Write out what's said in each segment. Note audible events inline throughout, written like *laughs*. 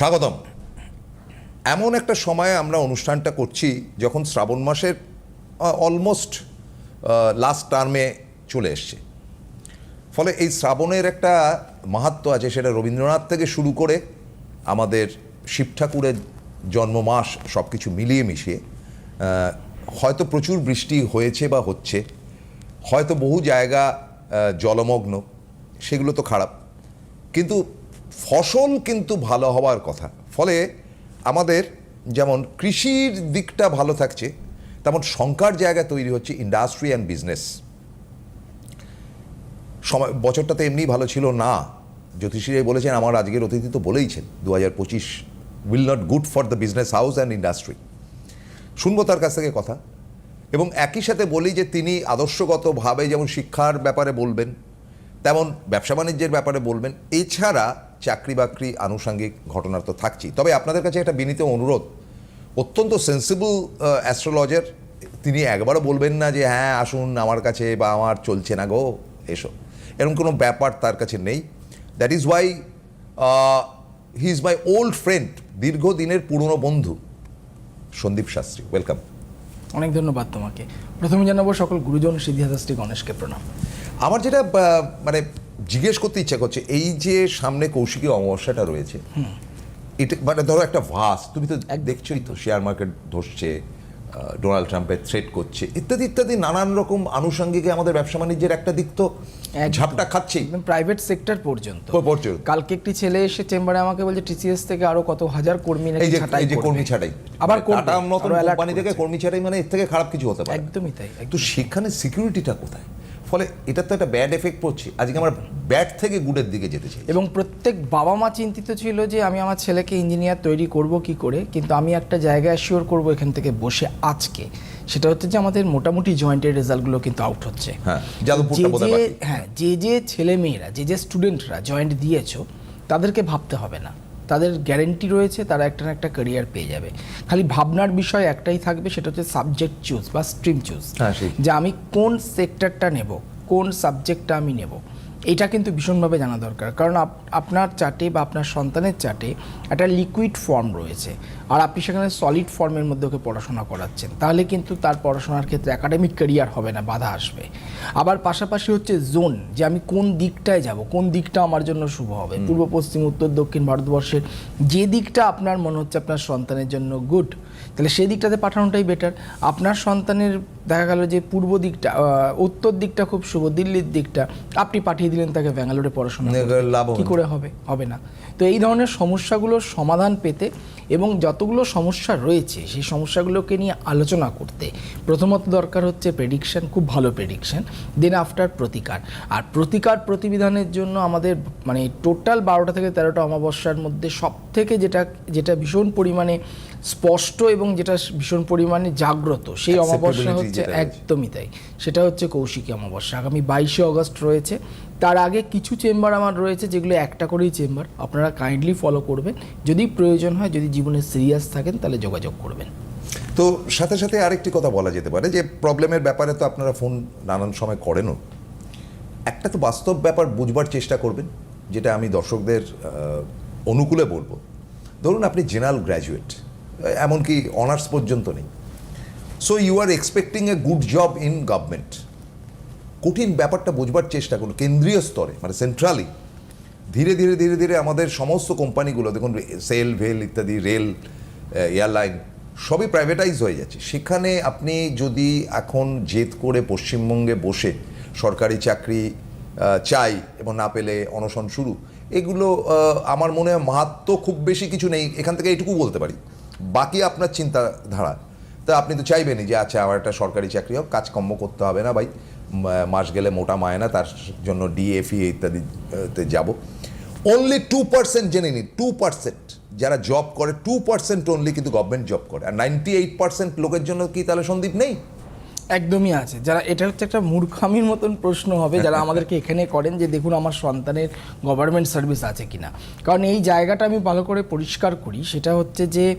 স্বাগতম। এমন একটা সময়ে আমরা অনুষ্ঠানটা করছি যখন শ্রাবণ মাসের অলমোস্ট লাস্ট টার্মে চলে এসছে। ফলে এই শ্রাবণের একটা মাহাত্ম আছে, সেটা রবীন্দ্রনাথ থেকে শুরু করে আমাদের শিব ঠাকুরের জন্মমাস সব কিছু মিলিয়ে মিশিয়ে হয়তো প্রচুর বৃষ্টি হয়েছে বা হচ্ছে, হয়তো বহু জায়গা জলমগ্ন, সেগুলো তো খারাপ। কিন্তু ফসল কিন্তু ভালো হওয়ার কথা। ফলে আমাদের যেমন কৃষির দিকটা ভালো থাকছে, তেমন শঙ্কার জায়গা তৈরি হচ্ছে ইন্ডাস্ট্রি অ্যান্ড বিজনেস সময়, বছরটা তো এমনি ভালো ছিল না। জ্যোতিষীরাই বলেছেন, আমার আজকের অতিথি তো বলেইছেন দু হাজার পঁচিশ will not good for the business house and industry শুনব তার কাছ থেকে কথা। এবং একই সাথে বলি যে, তিনি আদর্শগতভাবে যেমন শিক্ষার ব্যাপারে বলবেন, তেমন ব্যবসা বাণিজ্যের ব্যাপারে বলবেন। এছাড়া চাকরি বাকরি আনুষঙ্গিক ঘটনা তো থাকছেই। তবে আপনাদের কাছে একটা বিনীত অনুরোধ। অত্যন্ত সেন্সিবল অ্যাস্ট্রোলজার তিনি একবারও বলবেন না যে হ্যাঁ আসুন আমার কাছে বা আমার চলছে না গো এসো। এরকম কোনো ব্যাপার তার কাছে নেই। That is why he is my old friend দীর্ঘদিনের পুরনো বন্ধু সন্দীপ শাস্ত্রী। ওয়েলকাম অনেক ধন্যবাদ তোমাকে। প্রথমে জানাব সকল গুরুজন সিদ্ধিদাস্ত্রী গণেশকে প্রণাম। আমার যেটা মানে জিজ্ঞেস করতে ইচ্ছা করছে এই যে সামনে কৌশিকী অমাবস্যাটা রয়েছে এটা মানে ধরো একটা ভাস তুমি তো দেখছোই তো শেয়ার মার্কেট ধরছে ডোনাল্ড ট্রাম্পের থ্রেট করছে ইত্যাদি ইত্যাদি নানান রকম আনুষঙ্গিকে আমাদের ব্যবসা বাণিজ্যের একটা দিক তো ঝাপটা খাচ্ছেই প্রাইভেট সেক্টর পর্যন্ত। পর্যন্ত। কালকে একটি ছেলে এসে চেম্বারে আমাকে বলছে টিসিএস থেকে আরও কত হাজার কর্মী নাকি এই যে ছাঁটাই এই যে কর্মী ছাড়াই আবার করবে, টাটা মতন কোম্পানি থেকে কর্মী ছাড়াই মানে এর থেকে খারাপ কিছু হতে পারে একদমই তাই তো একদম। সেখানে সিকিউরিটিটা কোথায়? ফলে এটা তো একটা ব্যাড এফেক্ট পড়ছে। আজকে আমরা ব্যাড থেকে গুডের দিকে যেতে চাই এবং প্রত্যেক বাবা মা চিন্তিত ছিল যে আমি আমার ছেলেকে ইঞ্জিনিয়ার তৈরি করব কি করে কিন্তু আমি একটা জায়গায় অ্যাসিওর করব এখান থেকে বসে আজকে। সেটা হচ্ছে যে আমাদের মোটামুটি জয়েন্টের রেজাল্টগুলো কিন্তু আউট হচ্ছে। হ্যাঁ, হ্যাঁ যে যে ছেলে মেয়েরা যে যে স্টুডেন্টরা জয়েন্ট দিয়েছ তাদেরকে ভাবতে হবে না। তাদের গ্যারেন্টি রয়েছে তারা একটা না একটা ক্যারিয়ার পেয়ে যাবে। খালি ভাবনার বিষয় একটাই থাকবে সেটা হচ্ছে সাবজেক্ট চুজ বা স্ট্রিম চুজ হ্যাঁ, যে আমি কোন সেক্টরটা নেব কোন সাবজেক্টটা আমি নেব। এটা কিন্তু ভীষণভাবে জানা দরকার। কারণ আপ- আপনার চার্টে বা আপনার সন্তানের চার্টে একটা লিকুইড ফর্ম রয়েছে। আর আপনি সেখানে সলিড ফর্মের মধ্যে ওকে পড়াশোনা করাচ্ছেন। তাহলে কিন্তু তার পড়াশোনার ক্ষেত্রে একাডেমিক ক্যারিয়ার হবে না বাধা আসবে। আবার পাশাপাশি হচ্ছে জোন যে আমি কোন দিকটায় যাব কোন দিকটা আমার জন্য শুভ হবে? পূর্ব পশ্চিম উত্তর দক্ষিণ ভারতবর্ষের যে দিকটা আপনার মনে হচ্ছে আপনার সন্তানের জন্য গুড তাহলে সেই দিকটাতে পাঠানোটাই বেটার আপনার সন্তানের দেখা গেল যে পূর্ব দিকটা আহ, উত্তর দিকটা খুব শুভ দিল্লির দিকটা আপনি পাঠিয়ে দিলেন তাকে ব্যাঙ্গালোরে পড়াশোনা কি করে হবে? হবে না। তো এই ধরনের সমস্যাগুলোর সমাধান পেতে এবং যতগুলো সমস্যা রয়েছে সেই সমস্যাগুলোকে নিয়ে আলোচনা করতে। প্রথমত দরকার হচ্ছে প্রেডিকশন খুব ভালো প্রেডিকশন দেন আফটার প্রতিকার। আর প্রতিকার প্রতিবিধানের জন্য আমাদের মানে টোটাল বারোটা থেকে তেরোটা অমাবস্যার মধ্যে সব থেকে যেটা যেটা ভীষণ পরিমাণে স্পষ্ট এবং যেটা ভীষণ পরিমাণে জাগ্রত সেই অমাবস্যা হচ্ছে একদমই তাই। সেটা হচ্ছে কৌশিকী অমাবস্যা। আগামী বাইশে অগস্ট রয়েছে। তার আগে কিছু চেম্বার আমার রয়েছে যেগুলো একটা করেই চেম্বার। আপনারা কাইন্ডলি ফলো করবেন। যদি প্রয়োজন হয়, যদি জীবনে সিরিয়াস থাকেন, তাহলে যোগাযোগ করবেন। তো সাথে সাথে আরেকটি কথা বলা যেতে পারে যে প্রবলেমের ব্যাপারে তো আপনারা ফোন নানান সময় করেনও। একটা তো বাস্তব ব্যাপার বুঝবার চেষ্টা করবেন, যেটা আমি দর্শকদের অনুকূলে বলব। ধরুন আপনি জেনারেল গ্র্যাজুয়েট এমনকি অনার্স পর্যন্ত নেই। So you are expecting a good job in government কঠিন ব্যাপারটা বুঝবার চেষ্টা করুন, কেন্দ্রীয় স্তরে মানে সেন্ট্রালি ধীরে ধীরে ধীরে ধীরে আমাদের সমস্ত কোম্পানিগুলো, দেখুন সেল ভেল ইত্যাদি রেল এয়ারলাইন সবই প্রাইভেটাইজ হয়ে যাচ্ছে। সেখানে আপনি যদি এখন জেদ করে পশ্চিমবঙ্গে বসে সরকারি চাকরি চাই এবং না পেলে অনশন শুরু, এগুলো আমার মনে হয় মাহাত্ম খুব বেশি কিছু নেই। এখান থেকে এইটুকু বলতে পারি। বাকি আপনার চিন্তাধারা। তা আপনি তো চাইবেনই যে আচ্ছা আমার একটা সরকারি চাকরি হোক, কাজকর্ম করতে হবে না ভাই। মাস গেলে মোটা মায়না তার জন্য ডিএফি ইত্যাদি আহ, যাব। অনলি টু পার্সেন্ট জেনে নিন টু পার্সেন্ট যারা জব করে টু পার্সেন্ট অনলি কিন্তু গভর্নমেন্ট জব করে। আর নাইনটি এইট পার্সেন্ট লোকের জন্য কি তাহলে সন্দীপ নেই? একদমই আছে। যারা এটা হচ্ছে একটা মূর্খামির মতন প্রশ্ন হবে যারা *laughs* আমাদেরকে এখানে করেন যে দেখুন আমার সন্তানের গভর্নমেন্ট সার্ভিস আছে কিনা? কারণ এই জায়গাটা আমি ভালো করে পরিষ্কার করি সেটা হচ্ছে যে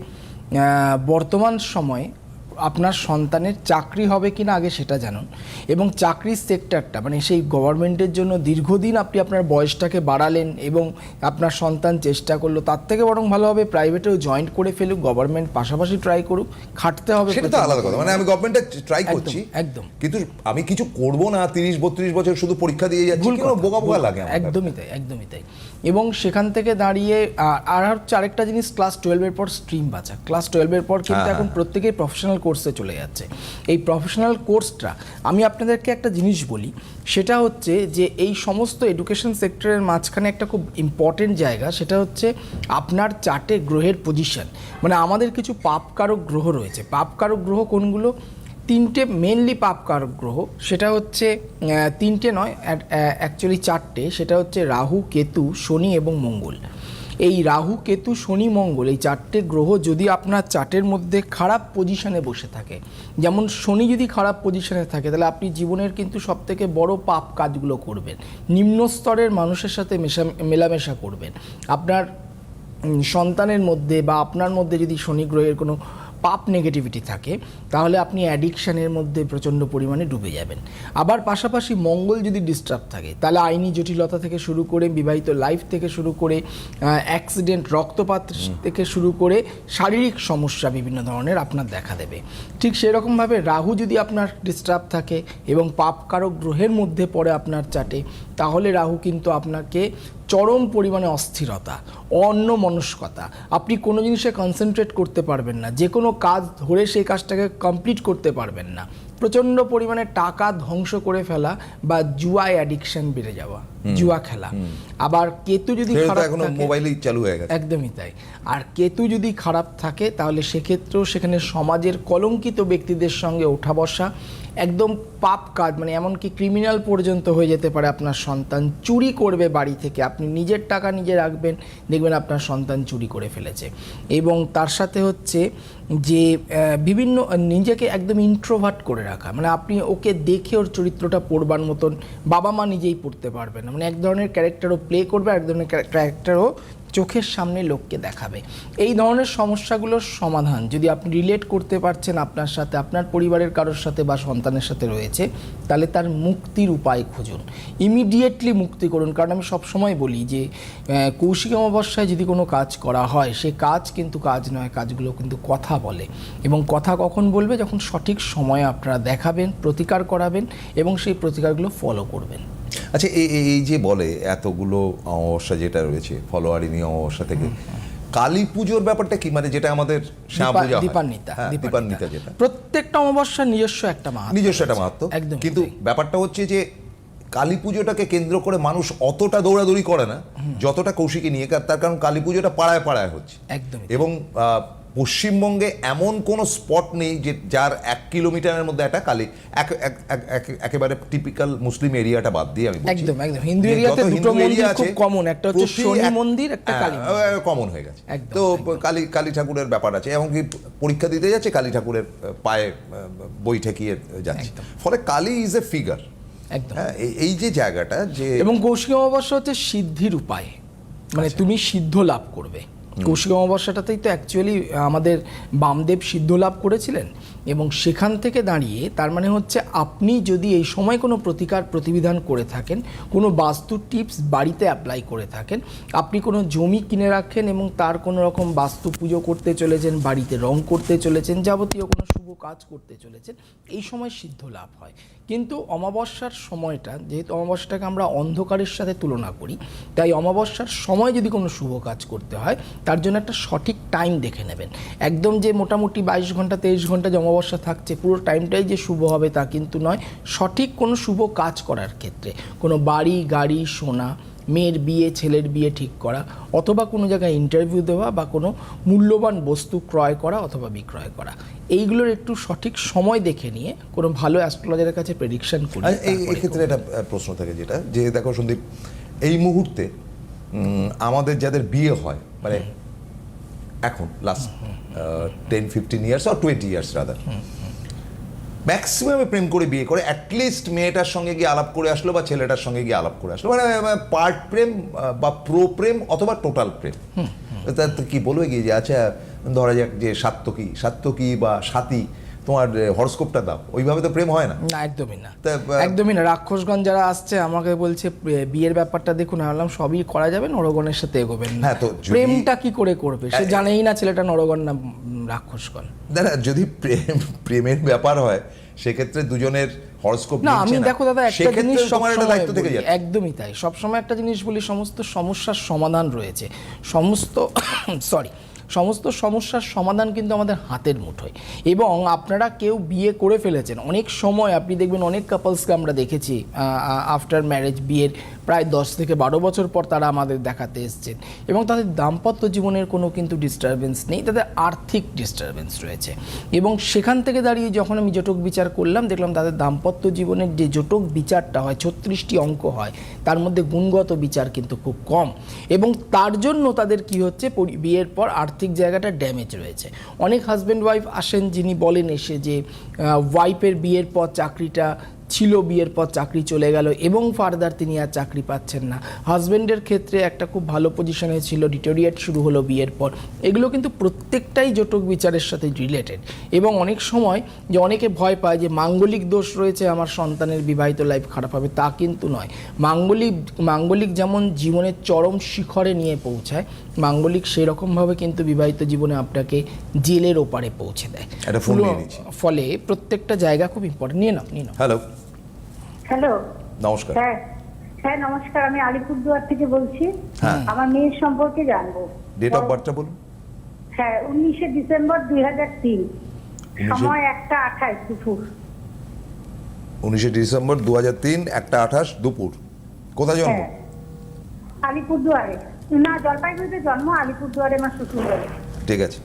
বর্তমান সময়ে আপনার সন্তানের চাকরি হবে কিনা আগে সেটা জানুন। এবং চাকরির সেক্টরটা মানে সেই গভর্নমেন্টের জন্য দীর্ঘদিন আপনি আপনার বয়সটাকে বাড়ালেন এবং আপনার সন্তান চেষ্টা করল তার থেকে বরং ভালো হবে প্রাইভেটেও জয়েন্ট করে ফেলুক গভর্নমেন্ট পাশাপাশি ট্রাই করুক খাটতে হবে সেটা তো আলাদা কথা মানে আমি গভর্নমেন্টে ট্রাই করছি একদম। কিন্তু আমি কিছু করব না তিরিশ বত্রিশ বছর শুধু পরীক্ষা দিয়ে যাচ্ছি বোকা বোকা লাগে একদমই তাই একদমই তাই। এবং সেখান থেকে দাঁড়িয়ে আর হচ্ছে আরেকটা জিনিস ক্লাস টুয়েলভের পর স্ট্রিম বাঁচা ক্লাস টুয়েলভের পর কিন্তু হ্যাঁ, এখন প্রত্যেকেই প্রফেশনাল কোর্সে চলে যাচ্ছে। এই প্রফেশনাল কোর্সটা আমি আপনাদেরকে একটা জিনিস বলি সেটা হচ্ছে যে এই সমস্ত এডুকেশন সেক্টরের মাঝখানে একটা খুব ইম্পর্টেন্ট জায়গা সেটা হচ্ছে আপনার চার্টে গ্রহের পজিশন মানে আমাদের কিছু পাপকারক গ্রহ রয়েছে। পাপকারক গ্রহ কোনগুলো? তিনটে মেনলি পাপকারক গ্রহ, সেটা হচ্ছে তিনটে নয় অ্যাকচুয়ালি চারটে, সেটা হচ্ছে রাহু, কেতু, শনি এবং মঙ্গল। এই রাহু, কেতু, শনি, মঙ্গল, এই চারটে গ্রহ যদি আপনার চার্টের মধ্যে খারাপ পজিশনে বসে থাকে, যেমন শনি যদি খারাপ পজিশনে থাকে, তাহলে আপনি জীবনের কিন্তু সবথেকে বড় পাপ কাজগুলো করবেন। নিম্ন স্তরের মানুষের সাথে মেশা, মেলামেশা করবেন। আপনার সন্তানের মধ্যে বা আপনার মধ্যে যদি শনি গ্রহের কোনো পাপ নেগেটিভিটি থাকে তাহলে আপনি অ্যাডিকশানের মধ্যে প্রচণ্ড পরিমাণে ডুবে যাবেন। আবার পাশাপাশি মঙ্গল যদি ডিস্টার্ব থাকে তাহলে আইনি জটিলতা থেকে শুরু করে বিবাহিত লাইফ থেকে শুরু করে অ্যাক্সিডেন্ট রক্তপাত থেকে শুরু করে শারীরিক সমস্যা বিভিন্ন ধরনের আপনার দেখা দেবে। ঠিক সেরকমভাবে রাহু যদি আপনার ডিস্টার্ব থাকে এবং পাপকারক গ্রহের মধ্যে পড়ে আপনার চাটে তাহলে রাহু কিন্তু আপনাকে চরম পরিমাণে অস্থিরতা অন্য মনস্কতা আপনি কোনো জিনিসে কনসেন্ট্রেট করতে পারবেন না যে কোনো কাজ ধরে সেই কাজটাকে কমপ্লিট করতে পারবেন না। প্রচণ্ড পরিমাণে টাকা ধ্বংস করে ফেলা বা জুয়ায় অ্যাডিকশান বেড়ে যাওয়া। জুয়া খেলা। আবার কেতু যদি সেটা খারাপ এখনও মোবাইলেই চালু হয়ে গেছে। একদমই তাই। আর কেতু যদি খারাপ থাকে তাহলে সেক্ষেত্রেও সেখানে সমাজের কলঙ্কিত ব্যক্তিদের সঙ্গে ওঠা বসা একদম পাপ কাজ মানে এমনকি ক্রিমিনাল পর্যন্ত হয়ে যেতে পারে আপনার সন্তান চুরি করবে বাড়ি থেকে। আপনি নিজের টাকা নিজে রাখবেন দেখবেন আপনার সন্তান চুরি করে ফেলেছে। এবং তার সাথে হচ্ছে যে বিভিন্ন নিজেকে একদম ইন্ট্রোভার্ট করে রাখা। মানে আপনি ওকে দেখে ওর চরিত্রটা পড়বার মতন বাবা মা নিজেই পড়তে পারবেন না। মানে এক ধরনের ক্যারেক্টারও প্লে করবে, আর এক ধরনের ক্যারেক্টারও চোখের সামনে লোককে দেখাবে। এই ধরনের সমস্যাগুলোর সমাধান যদি আপনি রিলেট করতে পারছেন আপনার সাথে, আপনার পরিবারের কারোর সাথে বা সন্তানের সাথে রয়েছে, তাহলে তার মুক্তির উপায় খুঁজুন। ইমিডিয়েটলি মুক্তি করুন, কারণ আমি সবসময় বলি যে কৌশিক অমাবস্যায় যদি কোনো কাজ করা হয়, সে কাজ কিন্তু কাজ নয়, কাজগুলো কিন্তু কথা বলে। এবং কথা কখন বলবে? যখন সঠিক সময়ে আপনারা দেখাবেন, প্রতিকার করাবেন এবং সেই প্রতিকারগুলো ফলো করবেন। আচ্ছা এই এই- যে বলে এতগুলো অমাবস্যা যেটা রয়েছে ফলোয়ারিনী অমাবস্যা থেকে কালী পুজোর ব্যাপারটা কি? মানে যেটা আমাদের হয়। দীপান্বিতা দীপান্বিতা। যেটা। প্রত্যেকটা অমাবস্যার নিজস্ব একটা মাহাত্ম্য নিজস্ব একটা মাহাত্ম। একদম কিন্তু ব্যাপারটা হচ্ছে যে কালী পুজোটাকে কেন্দ্র করে মানুষ অতটা দৌড়াদৌড়ি করে না যতটা কৌশিকী নিয়ে তার কারণ কালী পুজোটা পাড়ায় পাড়ায় হচ্ছে। একদম এবং আহ, পশ্চিমবঙ্গে এমন কোনো স্পট নেই যে যার এক কিলোমিটারের মধ্যে একটা কালী এক- এক- এক- এক- একেবারে টিপিক্যাল মুসলিম এরিয়াটা বাদ দিয়ে আমি। একদম, একদম। হিন্দু এরিয়াতে দুটো মন্দির খুব আছে, একটা হচ্ছে শনি মন্দির, একটা কালী হ্যাঁ, কমন হয়ে গেছে। একদম, তো কালী কালী ঠাকুরের ব্যাপার আছে এমনকি পরীক্ষা দিতে যাচ্ছে কালী ঠাকুরের পায়ে বই ঠেকিয়ে যাচ্ছে। ফলে কালী ইজ এ ফিগার একদম। হ্যাঁ এই- যে জায়গাটা যে এবং কৌশিক অমাবস্যা হচ্ছে সিদ্ধির উপায়। মানে আচ্ছা। তুমি সিদ্ধ লাভ করবে। কৌশিক অমাবস্যাটাতেই তো অ্যাকচুয়ালি আমাদের বামদেব সিদ্ধ লাভ করেছিলেন এবং সেখান থেকে দাঁড়িয়ে তার মানে হচ্ছে আপনি যদি এই সময় কোনো প্রতিকার প্রতিবিধান করে থাকেন, কোনো বাস্তু টিপস বাড়িতে অ্যাপ্লাই করে থাকেন, আপনি কোনো জমি কিনে রাখেন এবং তার কোনো রকম বাস্তু পুজো করতে চলেছেন, বাড়িতে রং করতে চলেছেন, যাবতীয় কোনো শুভ কাজ করতে চলেছেন, এই সময় সিদ্ধ লাভ হয়। কিন্তু অমাবস্যার সময়টা, যেহেতু অমাবস্যাটাকে আমরা অন্ধকারের সাথে তুলনা করি, তাই অমাবস্যার সময় যদি কোনো শুভ কাজ করতে হয় তার জন্য একটা সঠিক টাইম দেখে নেবেন। একদম যে মোটামুটি বাইশ ঘণ্টা তেইশ ঘণ্টা জমাবস্যা থাকছে পুরো টাইমটাই যে শুভ হবে তা কিন্তু নয়। সঠিক কোনো শুভ কাজ করার ক্ষেত্রে কোনো বাড়ি গাড়ি সোনা মেয়ের বিয়ে ছেলের বিয়ে ঠিক করা অথবা কোনো জায়গায় ইন্টারভিউ দেওয়া বা কোনো মূল্যবান বস্তু ক্রয় করা অথবা বিক্রয় করা এইগুলোর একটু সঠিক সময় দেখে নিয়ে কোনো ভালো অ্যাস্ট্রোলজারের কাছে প্রেডিকশন করি এই এই ক্ষেত্রে একটা প্রশ্ন থাকে যেটা যে দেখো সন্দীপ এই মুহূর্তে আমাদের যাদের বিয়ে হয় মানে এখন লাস্ট টেন ফিফটিন ইয়ার্স আর টোয়েন্টি ইয়ার্স রাদার ম্যাক্সিমামে প্রেম করে বিয়ে করে অ্যাটলিস্ট মেয়েটার সঙ্গে গিয়ে আলাপ করে আসলো বা ছেলেটার সঙ্গে গিয়ে আলাপ করে আসলো। মানে পার্ট প্রেম বা প্রো প্রেম অথবা টোটাল প্রেম। কি বলবে কি যে আচ্ছা ধরা যাক যে সাত্তকী সাত্তকী বা সাথী তোমার হরস্কোপটা দাও। ওইভাবে তো প্রেম হয় না। না একদমই না। একদমই না। রাক্ষসগঞ্জ যারা আসছে আমাকে বলছে বিয়ের ব্যাপারটা দেখুন। আমি বললাম সবই করা যাবে নরগণের সাথে এগোবেন না। হ্যাঁ, তো প্রেমটা কি করে করবে? সে জানেই না ছেলেটা নরগণ না রাক্ষসগণ। না যদি প্রেম প্রেমের ব্যাপার হয় সেক্ষেত্রে দুজনের হরস্কোপ না আমি দেখো দাদা একটা জিনিস দায়িত্ব থেকে একদমই তাই। সবসময় একটা জিনিস বলি সমস্ত সমস্যার সমাধান রয়েছে। সমস্ত *coughs* সরি সমস্ত সমস্যার সমাধান কিন্তু আমাদের হাতের মুঠোয়। এবং আপনারা কেউ বিয়ে করে ফেলেছেন। অনেক সময় আপনি দেখবেন অনেক কাপলসকে আমরা দেখেছি আফটার ম্যারেজ বিয়ের প্রায় দশ থেকে বারো বছর পর তারা আমাদের দেখাতে এসছেন। এবং তাদের দাম্পত্য জীবনের কোনো কিন্তু ডিস্টারবেন্স নেই, তাদের আর্থিক ডিস্টারবেন্স রয়েছে। এবং সেখান থেকে দাঁড়িয়ে যখন আমি জটক বিচার করলাম, দেখলাম তাদের দাম্পত্য জীবনের যে জটক বিচারটা হয়, ছত্রিশটি অঙ্ক হয়, তার মধ্যে গুণগত বিচার কিন্তু খুব কম। এবং তার জন্য তাদের কি হচ্ছে বিয়ের পর আর্থিক জায়গাটা ড্যামেজ রয়েছে। অনেক হাজব্যান্ড ওয়াইফ আসেন যিনি বলেন এসে যে ওয়াইফের বিয়ের পর চাকরিটা ছিল বিয়ের পর চাকরি চলে গেল এবং ফার্দার তিনি আর চাকরি পাচ্ছেন না। হাজব্যান্ডের ক্ষেত্রে একটা খুব ভালো পজিশনে ছিল ডিটোরিয়েট শুরু হলো বিয়ের পর। এগুলো কিন্তু প্রত্যেকটাই জটক বিচারের সাথে রিলেটেড এবং অনেক সময় যে অনেকে ভয় পায় যে মাঙ্গলিক দোষ রয়েছে আমার সন্তানের বিবাহিত লাইফ খারাপ হবে তা কিন্তু নয়। মাঙ্গলিক মাঙ্গলিক যেমন জীবনের চরম শিখরে নিয়ে পৌঁছায় মাঙ্গলিক সেরকমভাবে কিন্তু বিবাহিত জীবনে আপনাকে জেলের ওপারে পৌঁছে দেয়। ফলে প্রত্যেকটা জায়গা খুব ইম্পর্টেন্ট নিয়ে নাও নিয়ে নাও। হ্যালো হ্যালো নমস্কার। হ্যাঁ হ্যাঁ নমস্কার আমি আলিপুরদুয়ার থেকে বলছি। হ্যাঁ। আমার মেয়ের সম্পর্কে জানব। ডেট অফ বার্থটা বলুন। হ্যাঁ উনিশে ডিসেম্বর দুই হাজার তিন। সময় একটা আঠাশ দুপুর। উনিশে ডিসেম্বর দু হাজার তিন একটা আঠাশ দুপুর। কোথায় জন্ম? হ্যাঁ। আলিপুরদুয়ারে। না জলপাইগুড়িতে জন্ম আলিপুরদুয়ারে আমার শ্বশুর ঠিক আছে।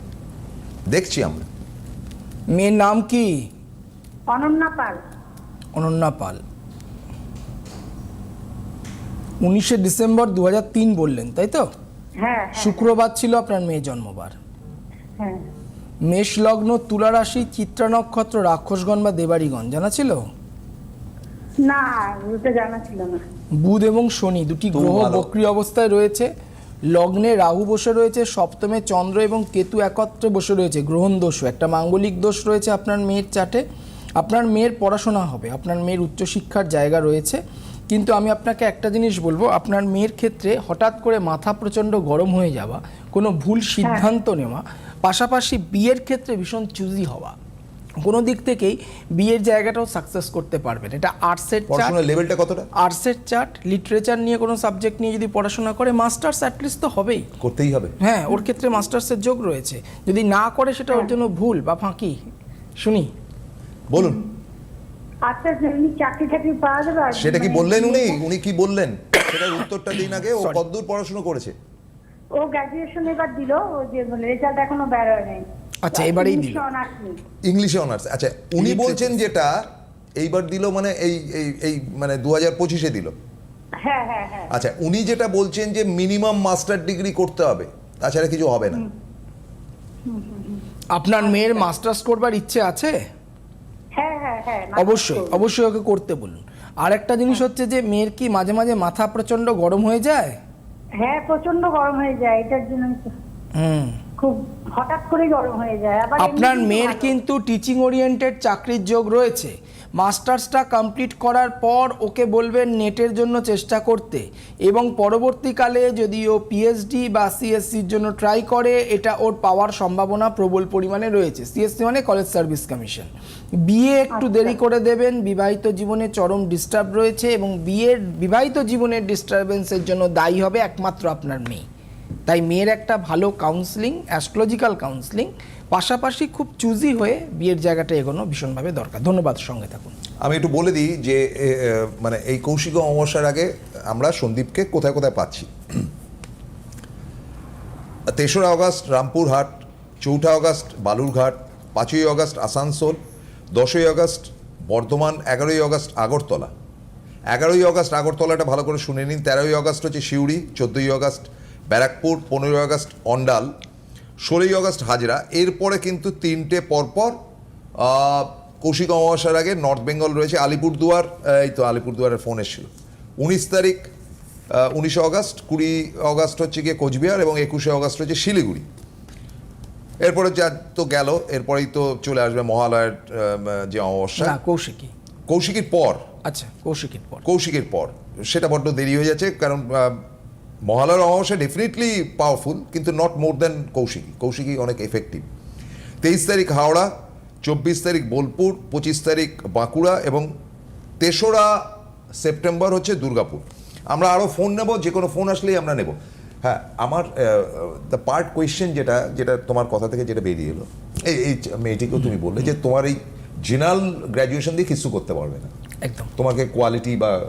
দেখছি আমরা। মেয়ের নাম কি? অনন্যা পাল। অনন্যা পাল। উনিশে ডিসেম্বর দু হাজার তিন বললেন তাই তো? হ্যাঁ হ্যাঁ, শুক্রবার ছিল আপনার মেয়ে জন্মবার। হ্যাঁ। মেষ লগ্ন তুলা রাশি চিত্রা নক্ষত্র রাক্ষসগণ বা দেবাড়িগণ জানা ছিল? না জানা ছিল না। বুধ এবং শনি দুটি গ্রহ। বক্রী অবস্থায় রয়েছে। লগ্নে রাহু বসে রয়েছে সপ্তমে চন্দ্র এবং কেতু একত্রে বসে রয়েছে গ্রহণ দোষ একটা মাঙ্গলিক দোষ রয়েছে আপনার মেয়ের চাটে। আপনার মেয়ের পড়াশোনা হবে আপনার মেয়ের উচ্চশিক্ষার জায়গা রয়েছে। কিন্তু আমি আপনাকে একটা জিনিস বলব আপনার মেয়ের ক্ষেত্রে হঠাৎ করে মাথা প্রচণ্ড গরম হয়ে যাওয়া কোনো ভুল সিদ্ধান্ত নেওয়া পাশাপাশি বিয়ের ক্ষেত্রে ভীষণ চুজি হওয়া কোনো দিক থেকেই বিয়ের জায়গাটাও সাকসেস করতে পারবেন। এটা আর্টসের পড়াশোনার লেভেলটা কতটা? আর্টসের চার্ট লিটারেচার নিয়ে কোনো সাবজেক্ট নিয়ে যদি পড়াশোনা করে মাস্টার্স অ্যাটলিস্ট তো হবেই। করতেই হবে। হ্যাঁ ওর ক্ষেত্রে মাস্টার্সের যোগ রয়েছে। যদি না করে সেটা ওর জন্য ভুল বা ফাঁকি শুনি। বলুন। আচ্ছা এমনি চাকরি টাকরি পাওয়া যাবে সেটা কি মানে বললেন উনি? উনি কি বললেন? সেটার উত্তরটা দিন আগে। ও কতদূর পড়াশোনা করেছে? ও গ্র্যাজুয়েশন এবার দিল ও যে রেজাল্ট এখনও বের হয় নাই। আচ্ছা, এবারেই দিল। ইংলিশে অনার্স আচ্ছা উনি বলছেন যেটা এইবার দিল মানে এই এই এই মানে দু হাজার পঁচিশে দিল। হ্যাঁ হ্যাঁ হ্যাঁ। আচ্ছা উনি যেটা বলছেন যে মিনিমাম মাস্টার ডিগ্রি করতে হবে তাছাড়া কিছু হবে না। আপনার মেয়ের মাস্টার্স করবার ইচ্ছে আছে? অবশ্যই অবশ্যই ওকে করতে বলুন। আর একটা জিনিস হচ্ছে যে মেয়ের কি মাঝে মাঝে মাথা প্রচণ্ড গরম হয়ে যায়? হ্যাঁ প্রচণ্ড গরম হয়ে যায় এটার জন্য হুম। খুব হঠাৎ করে গরম হয়ে যায়। আবার আপনার মেয়ের কিন্তু টিচিং ওরিয়েন্টেড চাকরির যোগ রয়েছে। মাস্টার্সটা কমপ্লিট করার পর ওকে বলবেন নেটের জন্য চেষ্টা করতে। এবং পরবর্তীকালে যদি ও পিএইচডি বা সিএসসির জন্য ট্রাই করে এটা ওর পাওয়ার সম্ভাবনা প্রবল পরিমাণে রয়েছে। সিএসসি মানে কলেজ সার্ভিস কমিশন বিয়ে একটু দেরি করে দেবেন বিবাহিত জীবনে চরম ডিস্টার্ব রয়েছে এবং বিয়ের বিবাহিত জীবনের ডিস্টারবেন্সের জন্য দায়ী হবে একমাত্র আপনার মেয়ে। তাই মেয়ের একটা ভালো কাউন্সিলিং অ্যাস্ট্রোলজিক্যাল কাউন্সিলিং পাশাপাশি খুব চুজি হয়ে বিয়ের জায়গাটা এগোনো ভীষণভাবে দরকার। ধন্যবাদ, সঙ্গে থাকুন। আমি একটু বলে দিই যে মানে এই কৌশিক অমাবস্যার আগে আমরা সন্দীপকে কোথায় কোথায় পাচ্ছি। তেসরা আগস্ট রামপুরহাট, চৌঠা আগস্ট বালুরঘাট, পাঁচই আগস্ট আসানসোল, দশই আগস্ট বর্ধমান, এগারোই আগস্ট আগরতলা। এগারোই আগস্ট আগরতলাটা ভালো করে শুনে নিন, তেরোই আগস্ট হচ্ছে সিউড়ি, চোদ্দোই আগস্ট ব্যারাকপুর পনেরোই আগস্ট অন্ডাল ষোলোই আগস্ট হাজরা। এরপরে কিন্তু তিনটে পরপর কৌশিক অমাবস্যার আগে নর্থ বেঙ্গল রয়েছে আলিপুরদুয়ার এই তো আলিপুরদুয়ারের ফোন এসেছিল। উনিশ তারিখ উনিশে আগস্ট কুড়ি অগস্ট হচ্ছে গিয়ে কোচবিহার এবং একুশে আগস্ট হচ্ছে শিলিগুড়ি। এরপরে যা তো গেল এরপরেই তো চলে আসবে মহালয়ের যে অমাবস্যা। কৌশিকী। কৌশিকীর পর। আচ্ছা কৌশিকীর পর। কৌশিকের পর। সেটা বড্ড দেরি হয়ে যাচ্ছে কারণ মহালয়ার অমাবস্যা ডেফিনেটলি পাওয়ারফুল কিন্তু not more than Kaushiki. Kaushiki অনেক এফেক্টিভ তেইশ তারিখ হাওড়া, চব্বিশ তারিখ বোলপুর, পঁচিশ তারিখ বাঁকুড়া এবং তেসরা সেপ্টেম্বর হচ্ছে দুর্গাপুর। আমরা আরও ফোন নেব, যে কোনো ফোন আসলেই আমরা নেব। হ্যাঁ আমার দ্য পার্ট কোয়েশ্চেন যেটা যেটা তোমার কথা থেকে যেটা বেরিয়ে এলো, এই এই মেয়েটিকেও তুমি বললে যে তোমার এই জেনারেল গ্র্যাজুয়েশন দিয়ে কিছু করতে পারবে না। একদম। তোমাকে কোয়ালিটি বা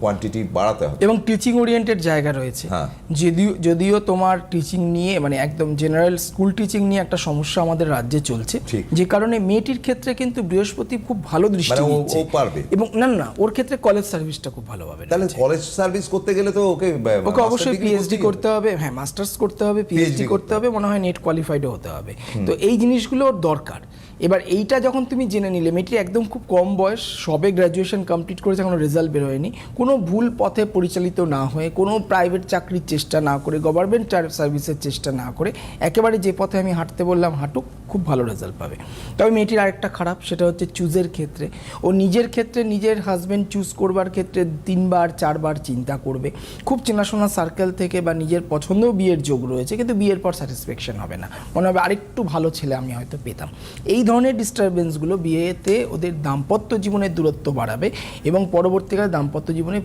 কোয়ান্টিটি বাড়াতে হবে। এবং টিচিং ওরিয়েন্টেড জায়গা রয়েছে। হ্যাঁ। যদিও যদিও তোমার টিচিং নিয়ে মানে একদম জেনারেল স্কুল টিচিং নিয়ে একটা সমস্যা আমাদের রাজ্যে চলছে। যে কারণে মেয়েটির ক্ষেত্রে কিন্তু বৃহস্পতি খুব ভালো দৃষ্টি মানে ও- দিচ্ছে। ও পারবে। এবং না না ওর ক্ষেত্রে কলেজ সার্ভিসটা খুব ভালো হবে তাহলে কলেজ সার্ভিস করতে গেলে তো ওকে ওকে অবশ্যই পিএইচডি করতে হবে হ্যাঁ মাস্টার্স করতে হবে পিএইচডি করতে হবে। মনে হয় নেট কোয়ালিফাইডও হতে হবে। তো এই জিনিসগুলো ওর দরকার। এবার এইটা যখন তুমি জেনে নিলে মেয়েটি একদম খুব কম বয়স, সবে গ্র্যাজুয়েশন কমপ্লিট করেছে এখনও রেজাল্ট বেরোয়নি কোনো ভুল পথে পরিচালিত না হয়ে, কোনো প্রাইভেট চাকরির চেষ্টা না করে গভর্নমেন্ট সার্ভিসের চেষ্টা না করে, একেবারে যে পথে আমি হাঁটতে বললাম, হাঁটুক, খুব ভালো রেজাল্ট পাবে। তবে মেয়েটির আরেকটা খারাপ, সেটা হচ্ছে চুজের ক্ষেত্রে। ও নিজের ক্ষেত্রে নিজের হাজব্যান্ড চুজ করবার ক্ষেত্রে তিনবার, চারবার চিন্তা করবে। খুব চেনাশোনা সার্কেল থেকে বা নিজের পছন্দও বিয়ের যোগ রয়েছে, কিন্তু বিয়ের পর স্যাটিসফ্যাকশন হবে না। মনে হবে আরেকটু ভালো ছেলে আমি হয়তো পেতাম। এই ধরনের ডিস্টারবেন্সগুলো বিয়েতে ওদের দাম্পত্য জীবনের দূরত্ব বাড়াবে এবং পরবর্তীকালে দাম্পত্য জীবনে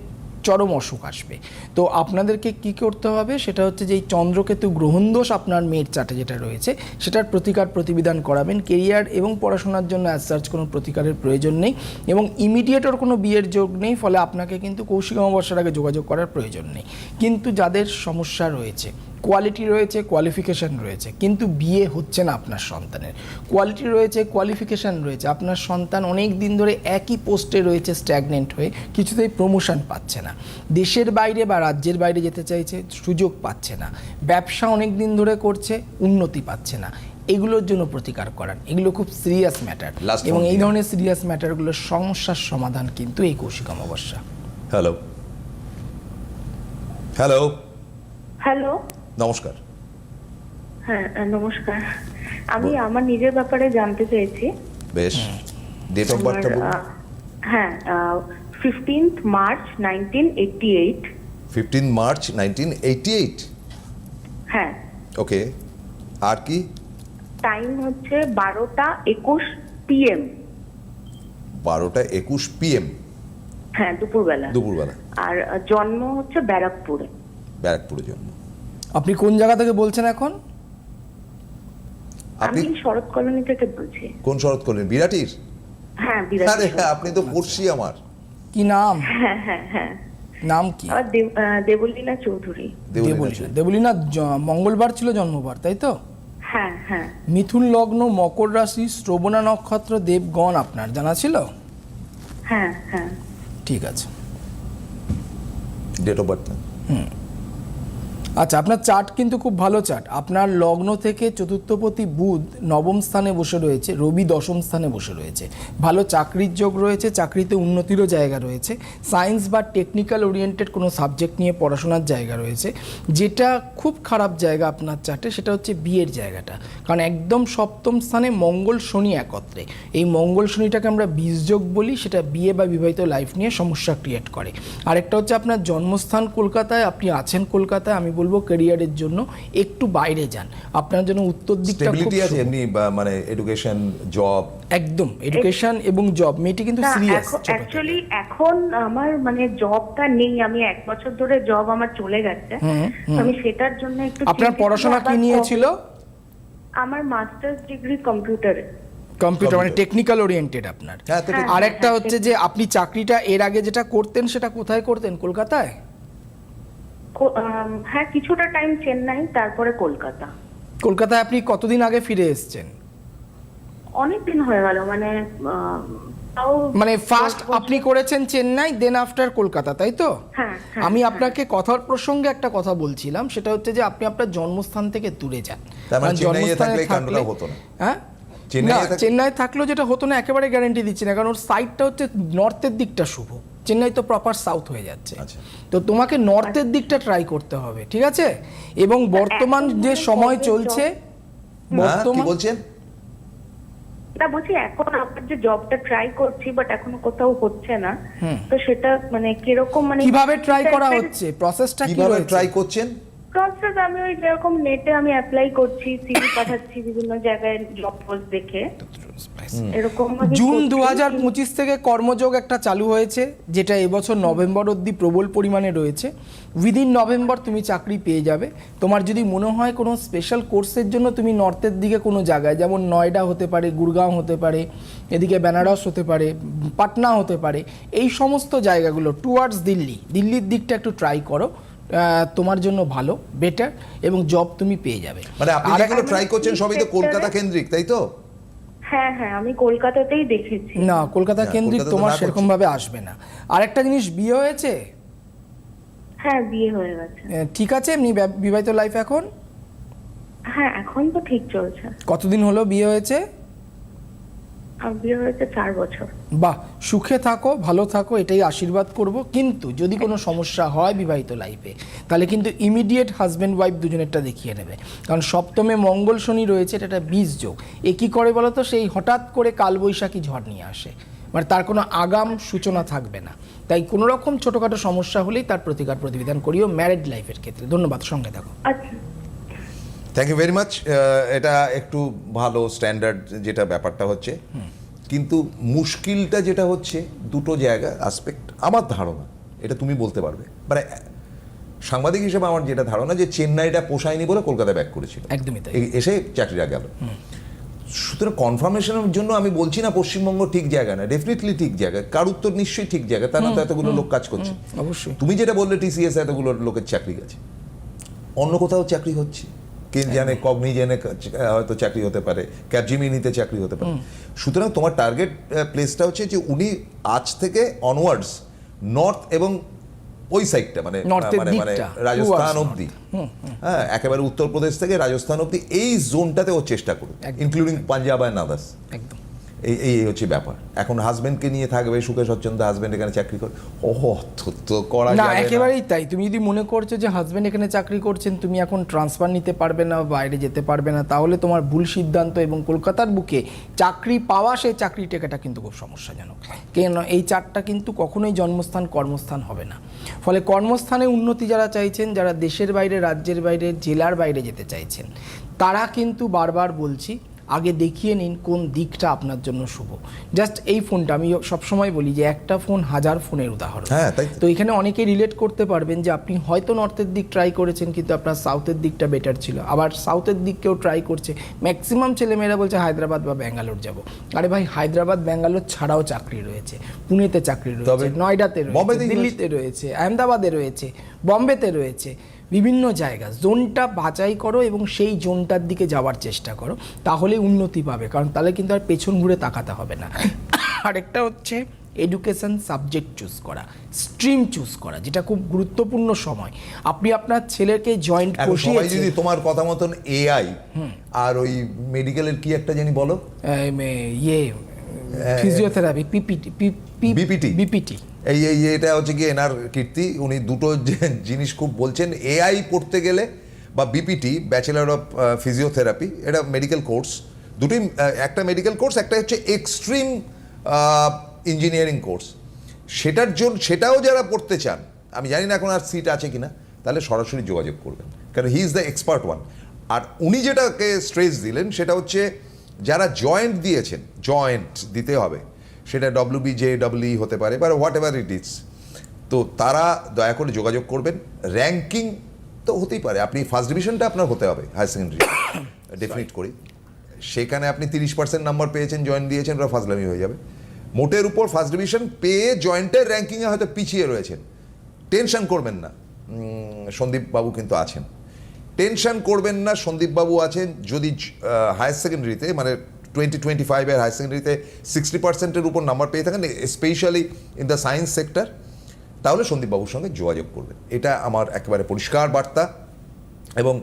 চরম অসুখ আসবে। তো আপনাদেরকে কি করতে হবে? সেটা হচ্ছে যে এই চন্দ্রকেতু গ্রহণদোষ আপনার মেয়ের চাটে যেটা রয়েছে, সেটার প্রতিকার প্রতিবিধান করাবেন। কেরিয়ার এবং পড়াশোনার জন্য অ্যাজ সার্চ কোনো প্রতিকারের প্রয়োজন নেই এবং ইমিডিয়েট ওর কোনো বিয়ের যোগ নেই, ফলে আপনাকে কিন্তু কৌশিক অমাবস্যার আগে যোগাযোগ করার প্রয়োজন নেই। কিন্তু যাদের সমস্যা রয়েছে কোয়ালিটি রয়েছে কোয়ালিফিকেশন রয়েছে। কিন্তু বিয়ে হচ্ছে না আপনার সন্তানের। কোয়ালিটি রয়েছে কোয়ালিফিকেশন রয়েছে। আপনার সন্তান অনেক দিন ধরে একই পোস্টে রয়েছে স্ট্যাগনেন্ট হয়ে কিছুতেই প্রমোশন পাচ্ছে না। দেশের বাইরে বা রাজ্যের বাইরে যেতে চাইছে সুযোগ পাচ্ছে না। ব্যবসা অনেক দিন ধরে করছে উন্নতি পাচ্ছে না। এগুলোর জন্য প্রতিকার করান এগুলো খুব সিরিয়াস ম্যাটার এবং এই ধরনের সিরিয়াস ম্যাটারগুলোর সমস্যার সমাধান কিন্তু এই কৌশিক অমাবস্যা। হ্যালো হ্যালো হ্যালো নমস্কার। হ্যাঁ নমস্কার। আমি আমার নিজের ব্যাপারে জানতে চেয়েছি বেশ। ডেট অফ বার্থটা বলুন হ্যাঁ fifteenth March nineteen eighty eight fifteen March nineteen eighty eight হ্যাঁ। ওকে আর কি? টাইম হচ্ছে বারোটা একুশ পিএম বারোটা একুশ পিএম হ্যাঁ দুপুরবেলা। দুপুরবেলা। আর জন্ম হচ্ছে ব্যারাকপুরে। ব্যারাকপুরে জন্ম। আপনি কোন জায়গা থেকে বলছেন এখন? আপনি শরৎ কলোনি থেকে বলছি। কোন শরৎ করলেন বিরাটির? হ্যাঁ বিরাট আরে আপনি তো পড়ছি আমার। কি নাম? হ্যাঁ হ্যাঁ হ্যাঁ। নাম কি? দেবলীনা চৌধুরী। দেবলীনা দেবলীনা মঙ্গলবার ছিল জন্মবার তাই তো? হ্যাঁ হ্যাঁ। মিথুন লগ্ন মকর রাশি শ্রবণা নক্ষত্র দেবগণ আপনার জানা ছিল? হ্যাঁ হ্যাঁ। ঠিক আছে। ডেট অফ বার্থ আচ্ছা আপনার চার্ট কিন্তু খুব ভালো চার্ট আপনার লগ্ন থেকে চতুর্থপতি বুধ নবম স্থানে বসে রয়েছে, রবি দশম স্থানে বসে রয়েছে। ভালো চাকরির যোগ রয়েছে, চাকরিতে উন্নতিরও জায়গা রয়েছে। সায়েন্স বা টেকনিক্যাল ওরিয়েন্টেড কোনো সাবজেক্ট নিয়ে পড়াশোনার জায়গা রয়েছে। যেটা খুব খারাপ জায়গা আপনার চার্টে সেটা হচ্ছে বিয়ের জায়গাটা। কারণ একদম সপ্তম স্থানে মঙ্গল শনি একত্রে। এই মঙ্গল শনিটাকে আমরা বীজযোগ বলি, সেটা বিয়ে বা বিবাহিত লাইফ নিয়ে সমস্যা ক্রিয়েট করে। আরেকটা হচ্ছে আপনার জন্মস্থান কলকাতায়, আপনি আছেন কলকাতায়, আমি বলব ক্যারিয়ারের জন্য একটু বাইরে যান। আপনার জন্য উত্তর দিকটা আছে এমনি মানে এডুকেশন জব একদম এডুকেশন এবং জব মেয়েটি কিন্তু সিরিয়াস অ্যাকচুয়ালি এখন আমার মানে জবটা নেই আমি এক বছর ধরে জব আমার চলে গেছে। আমি সেটার জন্য একটু আপনার পড়াশোনা কি নিয়েছিল আমার মাস্টার্স ডিগ্রি কম্পিউটারে কম্পিউটার মানে টেকনিক্যাল ওরিয়েন্টেড আপনার। হ্যাঁ, তো ঠিক- আরেকটা হচ্ছে যে আপনি চাকরিটা এর আগে যেটা করতেন সেটা কোথায় করতেন? কলকাতায়? হ্যাঁ কিছুটা টাইম চেন্নাই তারপরে কলকাতা। কলকাতায় আপনি কতদিন আগে ফিরে এসেছেন? অনেক দিন হয়ে গেল মানে মানে ফার্স্ট আপনি করেছেন চেন্নাই দেন আফটার কলকাতা তাই তো? হ্যাঁ, হ্যাঁ, আমি হ্যাঁ। আপনাকে কথার প্রসঙ্গে একটা কথা বলছিলাম সেটা হচ্ছে যে আপনি আপনার জন্মস্থান থেকে দূরে যান। মানে জন্মস্থানে থাকলে। হ্যাঁ? চেন্নাই থাকলেও যেটা হতো না একেবারে গ্যারান্টি দিচ্ছি না কারণ ওর সাইডটা হচ্ছে নর্থের দিকটা শুভ। চেন্নাই তো প্রপার সাউথ হয়ে যাচ্ছে। আচ্ছা। তো তোমাকে নর্থের দিকটা ট্রাই করতে হবে ঠিক আছে? এবং বর্তমান যে সময় চলছে হ্যাঁ, বর্তমান- বলছেন? না বলছি এখন আমার যে জবটা ট্রাই করছি বাট এখন কোথাও হচ্ছে না। তো সেটা মানে কীরকম মানে কীভাবে ট্রাই করা হচ্ছে? প্রসেসটা কীভাবে ট্রাই করছেন? প্রসেস আমি ওই যেরকম নেটে আমি অ্যাপ্লাই করছি সিভি পাঠাচ্ছি বিভিন্ন জায়গায় জব পোস্ট দেখে এরকম জুন দু হাজার পঁচিশ থেকে কর্মযোগ একটা চালু হয়েছে যেটা এবছর নভেম্বর অবধি প্রবল পরিমাণে রয়েছে। উইদিন নভেম্বর তুমি চাকরি পেয়ে যাবে। তোমার যদি মনে হয় কোনো স্পেশাল কোর্সের জন্য তুমি নর্থের দিকে কোনো জায়গায় যেমন নয়ডা হতে পারে গুরগাঁও হতে পারে এদিকে বেনারস হতে পারে পাটনা হতে পারে এই সমস্ত জায়গাগুলো টুয়ার্ডস দিল্লি দিল্লির দিকটা একটু ট্রাই করো। তোমার জন্য ভালো বেটার এবং জব তুমি পেয়ে যাবে। মানে আপনি যেগুলো ট্রাই করছেন সবই তো কলকাতা কেন্দ্রিক তাই তো? হ্যাঁ হ্যাঁ আমি কলকাতাতেই দেখেছি। না কলকাতা কেন্দ্রিক তোমার সেরকম ভাবে আসবে না। আরেকটা জিনিস বিয়ে হয়েছে? হ্যাঁ বিয়ে হয়ে গেছে। ঠিক আছে এমনি বিবাহিত লাইফ এখন? হ্যাঁ এখন তো ঠিক চলছে। কতদিন হলো বিয়ে হয়েছে? বিয়ে হয়েছে চার বছর। বাহ সুখে থাকো ভালো থাকো এটাই আশীর্বাদ করব। কিন্তু যদি কোনো সমস্যা হয় বিবাহিত লাইফে তাহলে কিন্তু ইমিডিয়েট হাজব্যান্ড ওয়াইফ দুজনেরটা দেখিয়ে নেবে। কারণ সপ্তমে মঙ্গল শনি রয়েছে এটা একটা বীজ যোগ। এ কী করে বলো তো সেই হঠাৎ করে কালবৈশাখী ঝড় নিয়ে আসে। মানে তার কোনো আগাম সূচনা থাকবে না। তাই কোনো রকম ছোটোখাটো সমস্যা হলেই তার প্রতিকার প্রতিবিধান করিও ম্যারিড লাইফের ক্ষেত্রে। ধন্যবাদ সঙ্গে থাকো। আচ্ছা। থ্যাংক ইউ ভেরি মাচ এটা একটু ভালো স্ট্যান্ডার্ড যেটা ব্যাপারটা হচ্ছে। কিন্তু মুশকিলটা যেটা হচ্ছে দুটো জায়গা আসপেক্ট আমার ধারণা এটা তুমি বলতে পারবে। মানে সাংবাদিক হিসেবে আমার যেটা ধারণা যে চেন্নাইটা পোষায়নি বলে কলকাতা ব্যাক করেছিল। একদমই তাই। এসে চাকরিটা গেল। সুতরাং কনফার্মেশনের জন্য আমি বলছি না পশ্চিমবঙ্গ ঠিক জায়গা না ডেফিনেটলি ঠিক জায়গা। কার উত্তর নিশ্চয়ই ঠিক জায়গা তা না তো এতগুলো লোক কাজ করছে। অবশ্যই। তুমি যেটা বললে টিসিএস এতগুলো লোকের চাকরি গেছে। অন্য কোথাও চাকরি হচ্ছে। কে জানে কগনি জেনে হয়তো চাকরি হতে পারে ক্যাপজিমিনিতে চাকরি হতে পারে। সুতরাং তোমার টার্গেট প্লেসটা হচ্ছে যে উনি আজ থেকে অনওয়ার্ডস নর্থ এবং ওই সাইডটা মানে North-এর মানে মানে রাজস্থান অব্দি অবধি। হ্যাঁ একেবারে উত্তরপ্রদেশ থেকে রাজস্থান অবধি এই জোনটাতে ও চেষ্টা করুক ইনক্লুডিং পাঞ্জাব অ্যান্ড আদার্স একদম। এই এই হচ্ছে ব্যাপার। এখন হাজবেন্ডকে নিয়ে থাকবে সুখে স্বচ্ছন্দ হাজবেন্ড এখানে চাকরি করে ও তো তো করা না না। একেবারেই তাই। তুমি যদি মনে করছ যে হাজবেন্ড এখানে চাকরি করছেন তুমি এখন ট্রান্সফার নিতে পারবে না বাইরে যেতে পারবে না তাহলে তোমার ভুল সিদ্ধান্ত এবং কলকাতার বুকে চাকরি পাওয়া সেই চাকরি টেকাটা কিন্তু খুব সমস্যাজনক। কেন এই চারটা কিন্তু কখনোই জন্মস্থান কর্মস্থান হবে না। ফলে কর্মস্থানে উন্নতি যারা চাইছেন যারা দেশের বাইরে রাজ্যের বাইরে জেলার বাইরে যেতে চাইছেন তারা কিন্তু বারবার বলছি আগে দেখিয়ে নিন কোন দিকটা আপনার জন্য শুভ। জাস্ট এই ফোনটা আমি সবসময় বলি যে একটা ফোন হাজার ফোনের উদাহরণ। হ্যাঁ, তো। এখানে অনেকেই রিলেট করতে পারবেন যে আপনি হয়তো নর্থের দিক ট্রাই করেছেন কিন্তু আপনার সাউথের দিকটা বেটার ছিল। আবার সাউথের দিক কেউ ট্রাই করছে। ম্যাক্সিমাম ছেলেমেয়েরা বলছে হায়দ্রাবাদ বা ব্যাঙ্গালোর যাব। আরে ভাই হায়দ্রাবাদ ব্যাঙ্গালোর ছাড়াও চাকরি রয়েছে। পুনেতে চাকরি রয়েছে নয়ডাতে রয়েছে। দিল্লিতে রয়েছে আহমেদাবাদে রয়েছে বম্বেতে রয়েছে। বিভিন্ন জায়গা। জোনটা বাছাই করো এবং সেই জোনটার দিকে যাওয়ার চেষ্টা করো তাহলে উন্নতি পাবে কারণ তাহলে কিন্তু আর পেছন ঘুরে তাকাতে হবে না। আরেকটা হচ্ছে এডুকেশন সাবজেক্ট চুজ করা স্ট্রিম চুজ করা যেটা খুব গুরুত্বপূর্ণ সময়। আপনি আপনার ছেলেকে জয়েন্ট এখন যদি তোমার কথা মতন এআই আর ওই মেডিকেলের কি একটা জানি বলো? ইয়ে ফিজিওথেরাপি পিপিটি BPT? বিপিটি এই এই এটা হচ্ছে কি এনার কীর্তি উনি দুটো জিনিস খুব বলছেন এআই পড়তে গেলে বা বিপিটি ব্যাচেলার অফ ফিজিওথেরাপি এটা মেডিকেল কোর্স আহ, একটা মেডিকেল কোর্স একটা হচ্ছে এক্সট্রিম ইঞ্জিনিয়ারিং কোর্স সেটার জন্য সেটাও যারা পড়তে চান আমি জানি না এখন আর সিট আছে কিনা তাহলে সরাসরি যোগাযোগ করবেন কারণ he is the expert one আর উনি যেটাকে স্ট্রেস দিলেন সেটা হচ্ছে যারা জয়েন্ট দিয়েছেন জয়েন্ট দিতে হবে সেটা ডব্লিউ বি জে ডব্লিউ হতে পারে বা হোয়াট এভার ইট ইজ তো তারা দয়া করে যোগাযোগ করবেন। র্যাঙ্কিং তো হতেই পারে আপনি ফার্স্ট ডিভিশনটা আপনার হতে হবে হায়ার সেকেন্ডারি ডেফিনিট করি। সেখানে আপনি তিরিশ পার্সেন্ট নাম্বার পেয়েছেন জয়েন দিয়েছেন ওরা ফার্স্ট লামি হয়ে যাবে। মোটের উপর ফার্স্ট ডিভিশন পেয়ে জয়েন্টের র্যাঙ্কিংয়ে হয়তো পিছিয়ে রয়েছেন। টেনশন করবেন না। সন্দীপ বাবু কিন্তু আছেন। টেনশন করবেন না সন্দীপ বাবু আছেন, যদি হায়ার সেকেন্ডারিতে মানে টোয়েন্টি টোয়েন্টি ফাইভের হায়ার সেকেন্ডারিতে সিক্সটি পার্সেন্টের উপর নাম্বার পেয়ে থাকেন specially in the science sector তাহলে সন্দীপ বাবুর সঙ্গে যোগাযোগ করবেন। এটা আমার একেবারে পরিষ্কার বার্তা। এবং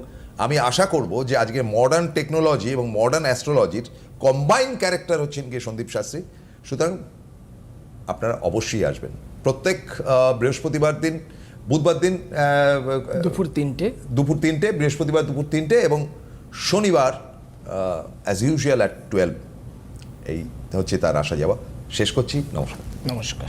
আমি আশা করব যে আজকে মডার্ন টেকনোলজি এবং মডার্ন অ্যাস্ট্রোলজির কম্বাইন ক্যারেক্টার হচ্ছেন গিয়ে সন্দীপ শাস্ত্রী। সুতরাং আপনারা অবশ্যই আসবেন। প্রত্যেক বৃহস্পতিবার দিন বুধবার দিন দুপুর তিনটে। দুপুর তিনটে বৃহস্পতিবার দুপুর তিনটে এবং শনিবার অ্যাজ ইউজুয়াল অ্যাট টুয়েলভ এই হচ্ছে তার আসা যাওয়া। শেষ করছি। নমস্কার। নমস্কার।